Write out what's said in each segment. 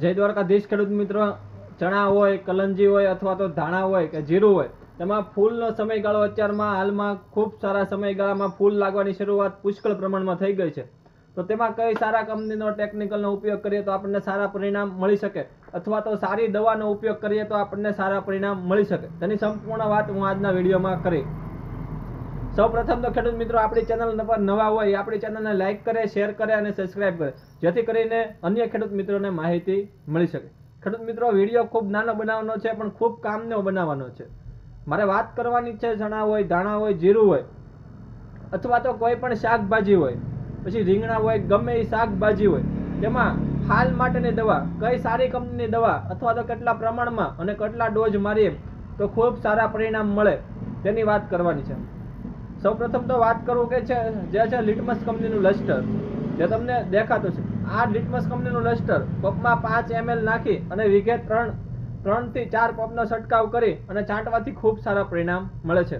જય દ્વારકાધીશ ખેડૂત મિત્રો, ચણા હોય, કલંજી હોય અથવા તો ધાણા હોય કે જીરું હોય, તેમાં ફૂલનો સમયગાળો અત્યારમાં હાલમાં ખૂબ સારા સમયગાળામાં ફૂલ લાગવાની શરૂઆત પુષ્કળ પ્રમાણમાં થઈ ગઈ છે. તો તેમાં કઈ સારા કંપનીનો ટેકનિકલનો ઉપયોગ કરીએ તો આપણને સારા પરિણામ મળી શકે? અથવા તો સારી દવાનો ઉપયોગ કરીએ તો આપણને સારા પરિણામ મળી શકે? તેની સંપૂર્ણ વાત હું આજના વિડીયોમાં કરી. સૌ પ્રથમ તો ખેડૂત મિત્રો આપણી ચેનલ પર નવા હોય, આપણી ચેનલને લાઇક કરે શેર કરે અને સબસ્ક્રાઇબ કરે. જેથી કરીને અન્ય ખેડૂત મિત્રોને માહિતી મળી શકે. ખેડૂત મિત્રો વીડિયો ખૂબ નાનો બનાવવાનો છે, પણ ખૂબ કામનો બનાવવાનો છે. મારે વાત કરવાની છે ચણા હોય, ધાણા હોય, જીરું હોય, અથવા તો કોઈ પણ શાકભાજી હોય, પછી રીંગણા હોય, ગમે એ શાકભાજી હોય, તેમાં હાલ માટેની દવા, કઈ સારી કંપનીની દવા, અથવા તો કેટલા પ્રમાણમાં અને કેટલા ડોઝ મારીએ, તો ખૂબ સારા પરિણામ મળે, તેની વાત કરવાની છે. સૌપ્રથમ તો વાત કરું કે છે, જે છે લિટમસ કંપનીનું લસ્ટર, જે તમને દેખાતું છે. આ લિટમસ કંપનીનું લસ્ટર પંપમાં પાંચ એમએલ નાખી અને વીઘે ત્રણ ત્રણથી ચાર પંપનો છંટકાવ કરી અને છાંટવાથી ખૂબ સારા પરિણામ મળે છે.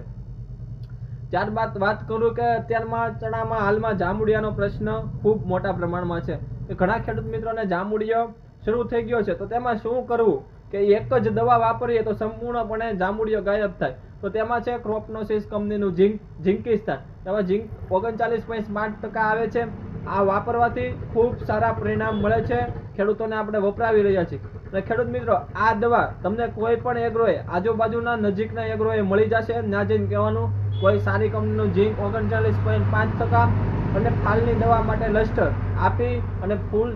ત્યારબાદ વાત કરું કે અત્યારમાં ચણામાં હાલમાં જાંબુડિયાનો પ્રશ્ન ખૂબ મોટા પ્રમાણમાં છે. ઘણા ખેડૂત મિત્રોને જાંબુડિયો શરૂ થઈ ગયો છે. તો તેમાં શું કરવું? કે એક જ દવા વાપરીએ તો સંપૂર્ણપણે જાંબુડિયો ગાયબ થાય. તો તેમાં છે ક્રોપનોસિસ કંપનીનું ઝીંક, ઝીંકિસ્તાન. તેમાં ઝીંક ઓગણચાલીસ પોઈન્ટ પાંચ ટકા આવે છે. આ વાપરવાથી ખૂબ સારા પરિણામ મળે છે. ખેડૂતોને આપણે વપરાવી રહ્યા છીએ. અને ખેડૂત મિત્રો, આ દવા તમને કોઈ પણ એગ્રોએ, આજુબાજુના નજીકના એગ્રોએ મળી જશે. ના જઈને કહેવાનું, કોઈ સારી કંપનીનું ઝીંક ઓગણચાલીસ પોઈન્ટ પાંચ ટકા અને ફાલની દવા માટે લસ્ટર આપી અને ફૂલ